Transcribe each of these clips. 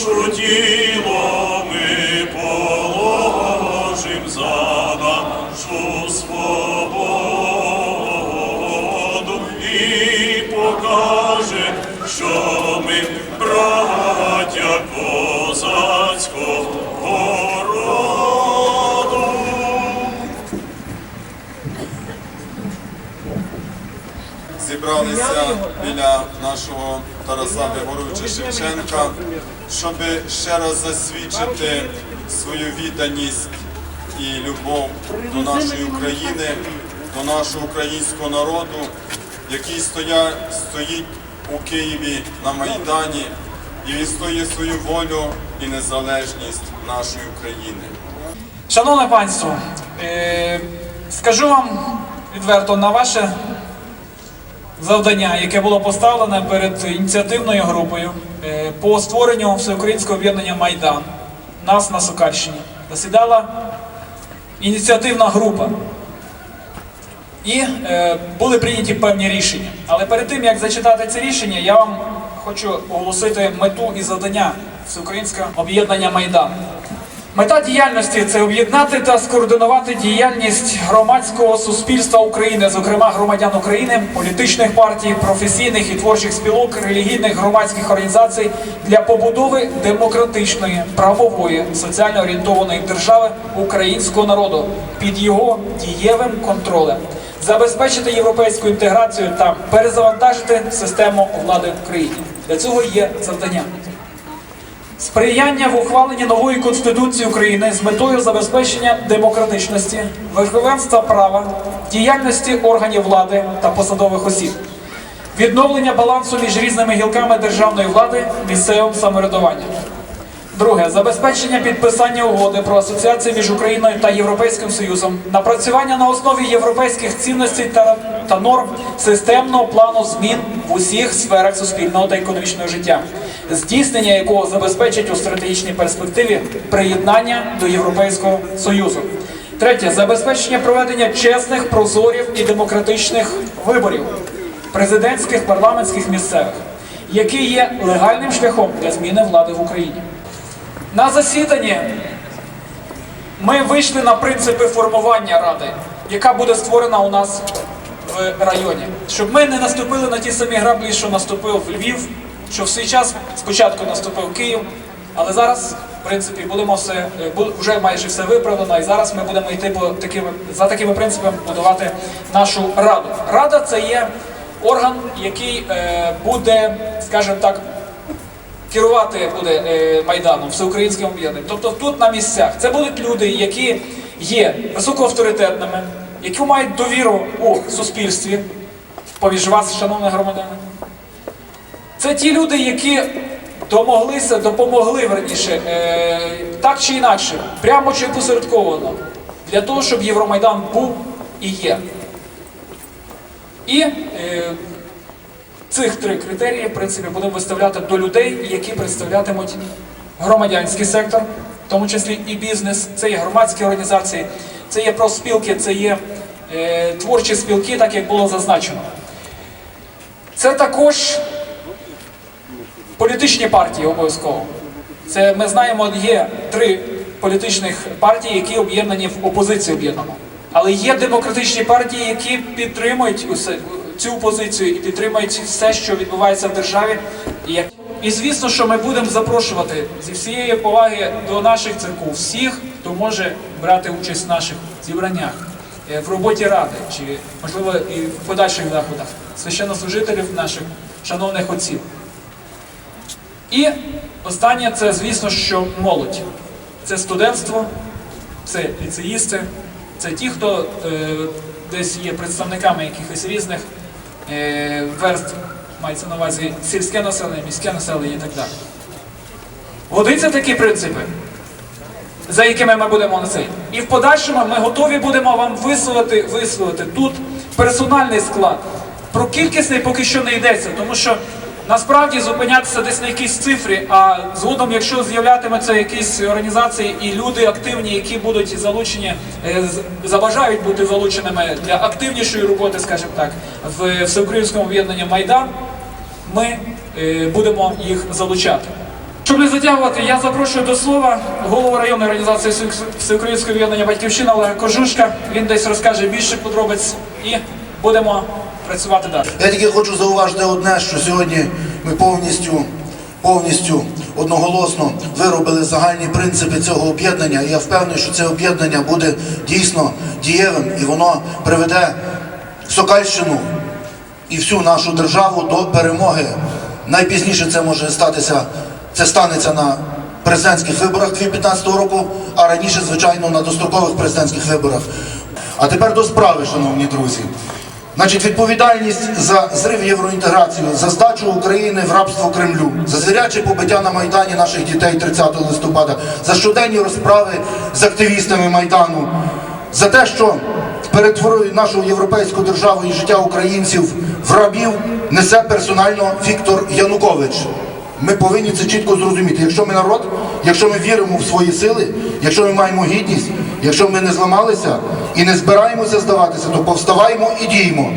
Душу тіло зібралися біля нашого Тараса Григоровича Шевченка, щоб ще раз засвідчити свою відданість і любов до нашої України, до нашого українського народу, який стоя, стоїть у Києві на Майдані і відстоює свою волю і незалежність нашої України. Шановне панство, е, скажу вам відверто на ваше завдання, яке було поставлене перед ініціативною групою е, по створенню всеукраїнського об'єднання Майдан, нас на Сокальщині, засідала ініціативна група. І е, були прийняті певні рішення. Але перед тим як зачитати ці рішення, я вам хочу оголосити мету і завдання Всеукраїнського об'єднання Майдан. Мета діяльності це об'єднати та скоординувати діяльність громадського суспільства України, зокрема громадян України, політичних партій, професійних і творчих спілок, релігійних громадських організацій для побудови демократичної, правової, соціально орієнтованої держави українського народу під його дієвим контролем, забезпечити європейську інтеграцію та перезавантажити систему влади в країні. Для цього є завдання. Сприяння в ухваленні нової конституції України з метою забезпечення демократичності, верховенства права, діяльності органів влади та посадових осіб, відновлення балансу між різними гілками державної влади, місцевим самоврядуванням. Друге забезпечення підписання угоди про асоціацію між Україною та Європейським Союзом, напрацювання на основі європейських цінностей та, та норм системного плану змін в усіх сферах суспільного та економічного життя, здійснення якого забезпечить у стратегічній перспективі приєднання до Європейського Союзу. Третє забезпечення проведення чесних, прозорів і демократичних виборів президентських, парламентських місцевих, які є легальним шляхом для зміни влади в Україні. На засіданні ми вийшли на принципи формування ради, яка буде створена у нас в районі, щоб ми не наступили на ті самі граблі, що наступив Львів, що в свій час спочатку наступив Київ, але зараз, в принципі, будемо все е, вже майже все виправлено, і зараз ми будемо йти по такими за такими принципами будувати нашу раду. Рада це є орган, який е, буде, скажімо так, керувати буде е, майданом всеукраїнським об'єднанням. Тобто тут на місцях це будуть люди, які є високоавторитетними, які мають довіру у суспільстві поміж вас, шановні громадяни. Це ті люди, які домоглися, допомогли верніше, е, так чи інакше, прямо чи посередковано, для того, щоб Євромайдан був і є. І е, цих три критерії, в принципі, будемо виставляти до людей, які представлятимуть громадянський сектор, в тому числі і бізнес, це є громадські організації, це є профспілки, це є е, творчі спілки, так як було зазначено. Це також політичні партії обов'язково. Це ми знаємо, є три політичних партії, які об'єднані в опозицію об'єднану. Але є демократичні партії, які підтримують усе, цю позицію і підтримують все, що відбувається в державі. І, звісно, що ми будемо запрошувати зі всієї поваги до наших церков всіх, хто може брати участь в наших зібраннях, е, в роботі ради чи можливо і в подальших заходах священнослужителів наших шановних отців. І останнє це, звісно, що молодь. Це студентство, це ліцеїсти, Це ті, хто е, десь є представниками якихось різних е, верств, мається на увазі сільське населення, міське населення і так далі. Годиться такі принципи, за якими ми будемо на цей. І в подальшому ми готові будемо вам висловити, висловити тут персональний склад. Про кількісний поки що не йдеться, тому що насправді зупинятися десь на якійсь цифрі, а згодом, якщо з'являтимуться якісь організації і люди активні, які будуть залучені, е, забажають бути залученими для активнішої роботи, скажімо так, в всеукраїнському об'єднанні Майдан, ми е, будемо їх залучати. Щоб не затягувати, я запрошую до слова голову районної організації Всеукраїнського об'єднання Батьківщина Олега Кожушка. Він десь розкаже більше подробиць і будемо працювати далі. Я тільки хочу зауважити одне, що сьогодні ми повністю, повністю одноголосно виробили загальні принципи цього об'єднання. І я впевнений, що це об'єднання буде дійсно дієвим і воно приведе Сокальщину і всю нашу державу до перемоги. Найпізніше це може статися, це станеться на президентських виборах 2015 року, а раніше, звичайно, на дострокових президентських виборах. А тепер до справи, шановні друзі. Значить, відповідальність за зрив євроінтеграції, за здачу України в рабство Кремлю, за звіряче побиття на Майдані наших дітей 30 листопада, за щоденні розправи з активістами Майдану, за те, що перетворює нашу європейську державу і життя українців в рабів, несе персонально Віктор Янукович. Ми повинні це чітко зрозуміти. Якщо ми народ, якщо ми віримо в свої сили, якщо ми маємо гідність, якщо ми не зламалися і не збираємося здаватися, то повставаємо і діємо.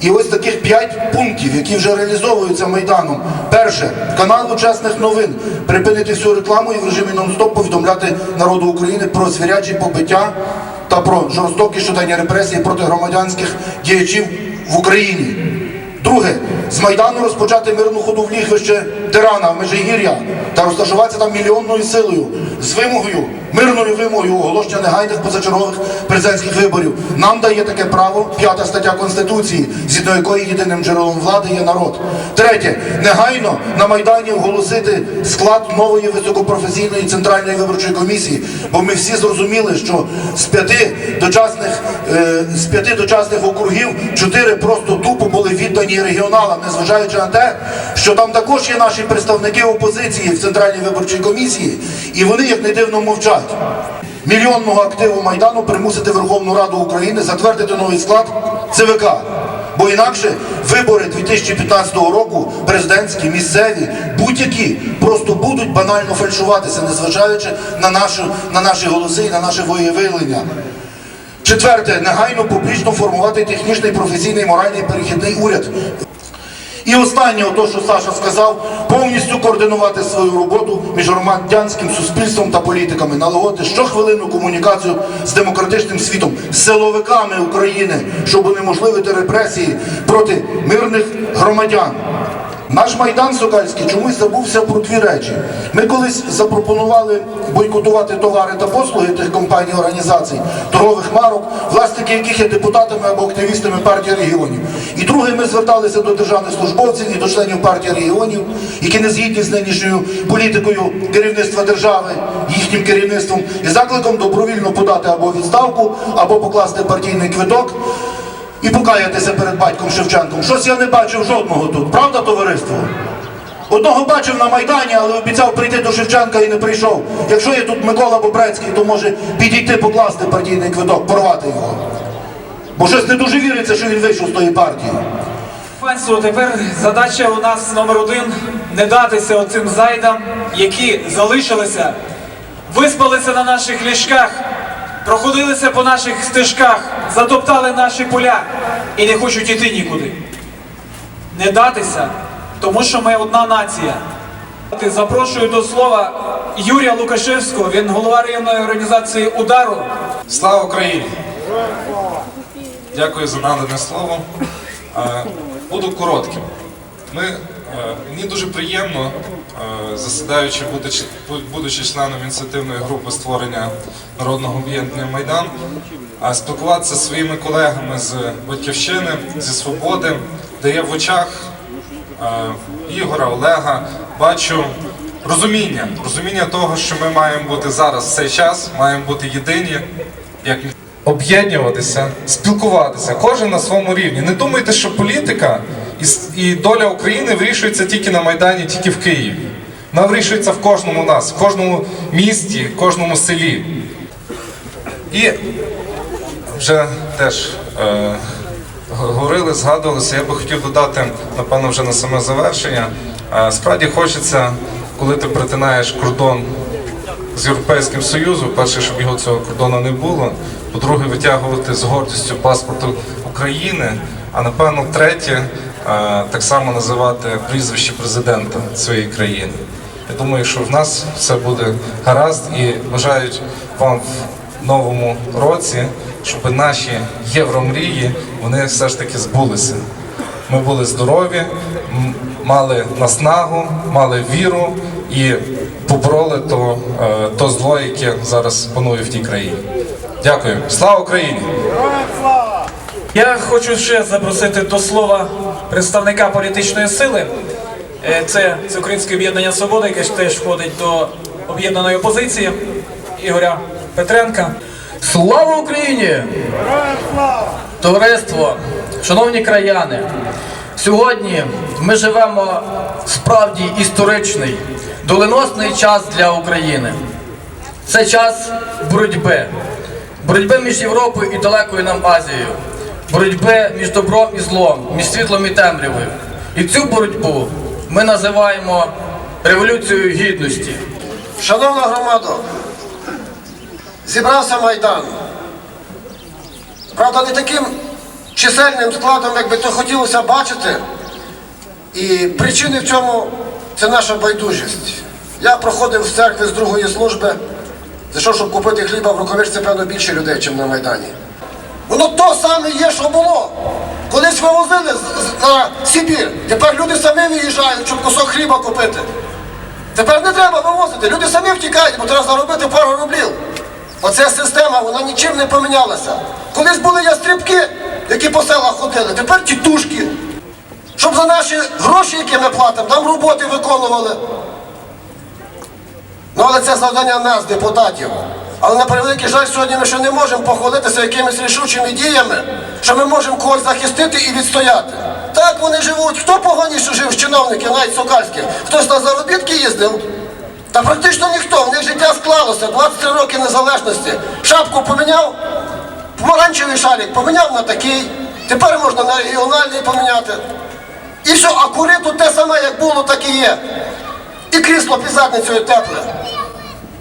І ось таких п'ять пунктів, які вже реалізовуються Майданом. Перше, каналу чесних новин припинити всю рекламу і в режимі нон-стоп повідомляти народу України про звірячі побиття та про жорстокі щоденні репресії проти громадянських діячів в Україні. Друге, з Майдану розпочати мирну ходу в лігвище Тирана в Межигір'я та розташуватися там мільйонною силою з вимогою, мирною вимогою оголошення негайних позачергових президентських виборів. Нам дає таке право п'ята стаття Конституції, згідно якої єдиним джерелом влади є народ. Третє, негайно на Майдані оголосити склад нової високопрофесійної центральної виборчої комісії, бо ми всі зрозуміли, що з п'яти дочасних е, з п'яти дочасних округів чотири просто тупо були віддані регіоналам, незважаючи на те, що там також є наші представники опозиції в центральній виборчій комісії, і вони, як не дивно, мовчать. Мільйонного активу майдану примусити Верховну Раду України затвердити новий склад ЦВК. Бо інакше вибори 2015 року, президентські, місцеві, будь-які просто будуть банально фальшуватися, незважаючи на, нашу, на наші голоси і на наше волевиявлення. Четверте, негайно публічно формувати технічний, професійний, моральний перехідний уряд. І останнє, то, що Саша сказав, повністю координувати свою роботу між громадянським суспільством та політиками, налагодити щохвилинну комунікацію з демократичним світом, з силовиками України, щоб унеможливити репресії проти мирних громадян. Наш майдан Сокальський чомусь забувся про дві речі. Ми колись запропонували бойкотувати товари та послуги тих компаній організацій, торгових марок, власники яких є депутатами або активістами партії регіонів. І друге, ми зверталися до державних службовців і до членів партії регіонів, які не згідні з нинішньою політикою керівництва держави, їхнім керівництвом, і закликом добровільно подати або відставку, або покласти партійний квиток і покаятися перед батьком Шевченком. Щось я не бачив жодного тут, правда, товариство? Одного бачив на Майдані, але обіцяв прийти до Шевченка і не прийшов. Якщо є тут Микола Бобрецький, то може підійти покласти партійний квиток, порвати його. Бо щось не дуже віриться, що він вийшов з тої партії. Панство, тепер задача у нас номер один не датися оцим зайдам, які залишилися, виспалися на наших ліжках, проходилися по наших стежках, затоптали наші поля і не хочуть іти нікуди. Не датися, тому що ми одна нація. Запрошую до слова Юрія Лукашевського, він голова районної організації Удару. Слава Україні! Дякую за надане слово. Е, Буду коротким. Ми, мені дуже приємно, е, засідаючи, будучи, будучи членом ініціативної групи створення народного об'єднання Майдан, е, спілкуватися зі своїми колегами з Батьківщини, зі Свободи, де я в очах е, Ігора, Олега бачу розуміння, розуміння того, що ми маємо бути зараз в цей час, маємо бути єдині, як об'єднуватися, спілкуватися, кожен на своєму рівні. Не думайте, що політика і, доля України вирішується тільки на Майдані, тільки в Києві. Вона вирішується в кожному нас, в кожному місті, в кожному селі. І вже теж е, говорили, згадувалися. Я би хотів додати, напевно, вже на саме завершення. Е, справді хочеться, коли ти притинаєш кордон з Європейським Союзом, перше, щоб його цього кордону не було. По-друге, витягувати з гордістю паспорт України. А напевно, третє, так само називати прізвище президента своєї країни. Я думаю, що в нас все буде гаразд і бажають вам в новому році, щоб наші євромрії вони все ж таки збулися. Ми були здорові, мали наснагу, мали віру і побороли то, е, то зло, яке зараз панує в тій країні. Дякую. Слава Україні! Я хочу ще запросити до слова представника політичної сили. Е, Це Всеукраїнське об'єднання Свобода, яке теж входить до об'єднаної опозиції Ігоря Петренка. Слава Україні! Товариство, шановні краяни, сьогодні ми живемо справді історичний, доленосний час для України. Це час боротьби, боротьби між Європою і далекою нам Азією, боротьби між добром і злом, між світлом і темрявою. І цю боротьбу ми називаємо революцією гідності. Шановна громада, зібрався Майдан. Правда, не таким чисельним складом, як би то хотілося бачити. І причини в цьому це наша байдужість. Я проходив з церкви з другої служби, зайшов, щоб купити хліба в рукавичці, певно, більше людей, ніж на Майдані. Воно то саме є, що було. Колись вивозили на Сибір. Тепер люди самі виїжджають, щоб кусок хліба купити. Тепер не треба вивозити. Люди самі втікають, бо треба заробити пару рублів. Оця система, вона нічим не помінялася. Колись були ястрібки, які по селах ходили, тепер тітушки. Щоб за наші гроші, які ми платимо, там роботи виконували. Ну, але це завдання нас, депутатів. Але на превеликий жаль, сьогодні ми ще не можемо похвалитися якимись рішучими діями, що ми можемо когось захистити і відстояти. Так вони живуть. Хто поганіше жив з чиновників, навіть сокальських? Хтось на заробітки їздив? Та практично ніхто. В них життя склалося. 23 роки незалежності. Шапку поміняв, помаранчевий шарик поміняв на такий. Тепер можна на регіональний поміняти. І все, а кури тут те саме, як було, так і є. І крісло під задницею тепле.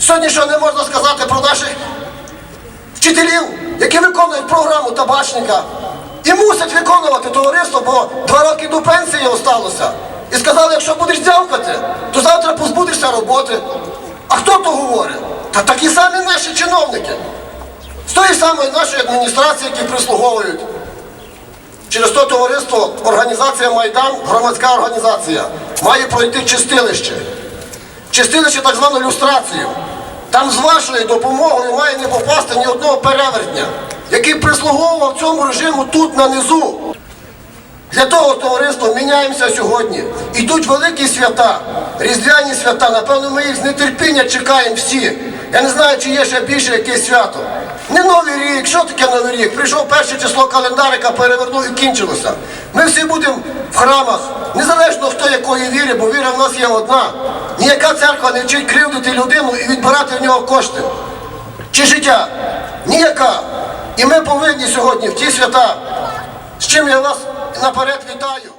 Сьогодні що не можна сказати про наших вчителів, які виконують програму табачника. І мусять виконувати товариство, бо два роки до пенсії осталося. І сказали, якщо будеш дзявкати, то завтра позбудешся роботи. А хто то говорить? Та такі самі наші чиновники. З тої самої нашої адміністрації, які прислуговують. Через то товариство, організація Майдан, громадська організація, має пройти чистилище. Чистилище так звану люстрацію. Там з вашою допомогою має не попасти ні одного перевертня, який прислуговував цьому режиму тут на низу. Для того товариство міняємося сьогодні. Ідуть великі свята, різдвяні свята. Напевно, ми їх з нетерпіння чекаємо всі. Я не знаю, чи є ще більше якесь свято. Не Новий рік, що таке Новий рік? Прийшов перше число календарика, перевернув і кінчилося. Ми всі будемо в храмах, незалежно хто якої віри, бо віра в нас є одна. Ніяка церква не вчить кривдити людину і відбирати в нього кошти. Чи життя? Ніяка. І ми повинні сьогодні в ті свята, з чим я вас наперед вітаю.